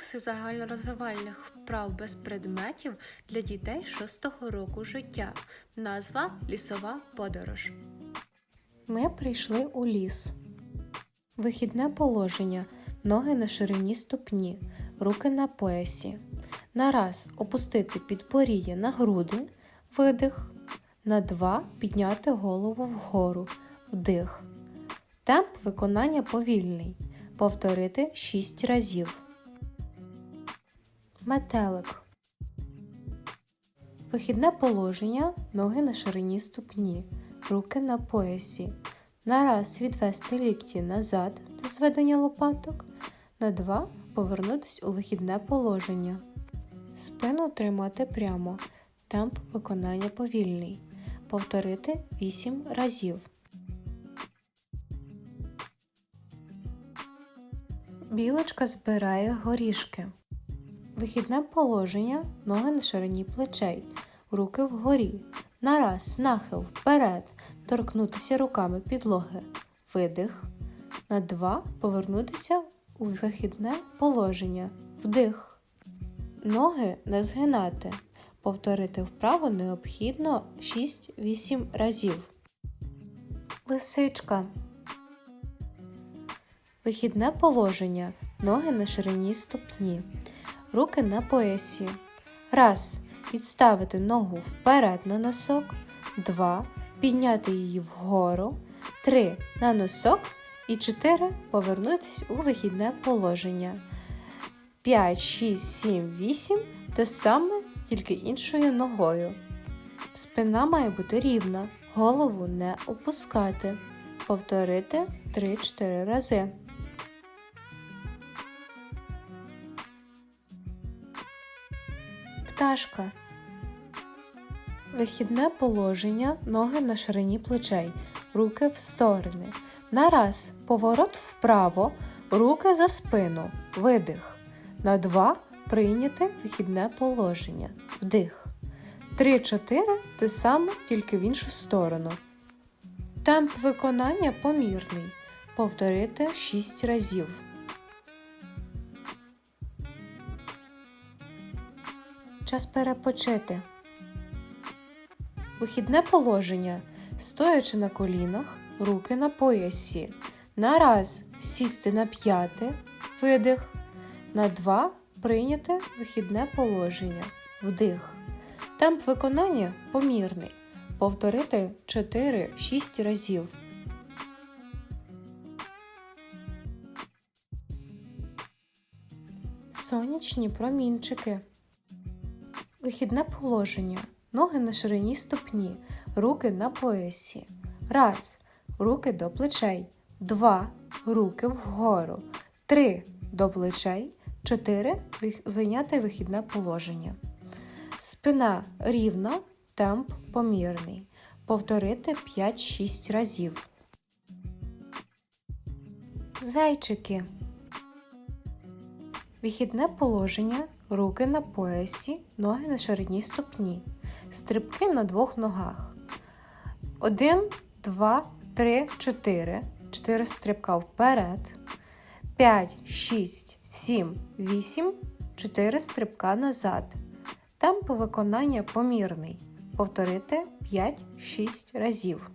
комплекси загальнорозвивальних вправ без предметів для дітей 6 року життя. Назва Лісова подорож. Ми прийшли у ліс. Вихідне положення. Ноги на ширині ступні, руки на поясі. На раз опустити підборіддя на груди, видих. На два підняти голову вгору, вдих. Темп виконання повільний. Повторити 6 разів. Метелик. Вихідне положення. Ноги на ширині ступні, руки на поясі. На раз відвести лікті назад до зведення лопаток. На два повернутись у вихідне положення. Спину тримати прямо. Темп виконання повільний. Повторити 8 разів. Білочка збирає горішки. Вихідне положення, ноги на ширині плечей, руки вгорі. Нараз, нахил, вперед, торкнутися руками підлоги. Видих. На два повернутися у вихідне положення. Вдих. Ноги не згинати. Повторити вправо необхідно 6-8 разів. Лисичка. Вихідне положення. Ноги на ширині ступні. Руки на поясі. Раз. Підставити ногу вперед на носок. Два. Підняти її вгору. Три. На носок. І чотири. Повернутись у вихідне положення. 5, 6, 7, 8. Те саме, тільки іншою ногою. Спина має бути рівна. Голову не опускати. Повторити 3-4 рази. Пташка. Вихідне положення, ноги на ширині плечей, руки в сторони. На раз поворот вправо, руки за спину, видих. На два прийняти вихідне положення, вдих. Три-чотири те саме, тільки в іншу сторону. Темп виконання помірний. Повторити 6 разів. Час перепочити. Вихідне положення. Стоячи на колінах, руки на поясі. На раз сісти на п'яти, видих. На два прийняти вихідне положення. Вдих. Темп виконання помірний. Повторити 4-6 разів. Сонячні промінчики. Вихідне положення. Ноги на ширині ступні, руки на поясі. Раз. Руки до плечей. Два. Руки вгору. Три. До плечей. Чотири. Зайняти вихідне положення. Спина рівна, темп помірний. Повторити 5-6 разів. Зайчики. Вихідне положення, руки на поясі, ноги на ширині ступні. Стрибки на двох ногах. Один, два, три, чотири. Чотири стрибка вперед. П'ять, шість, сім, вісім. Чотири стрибка назад. Темп виконання помірний. Повторити 5-6 разів.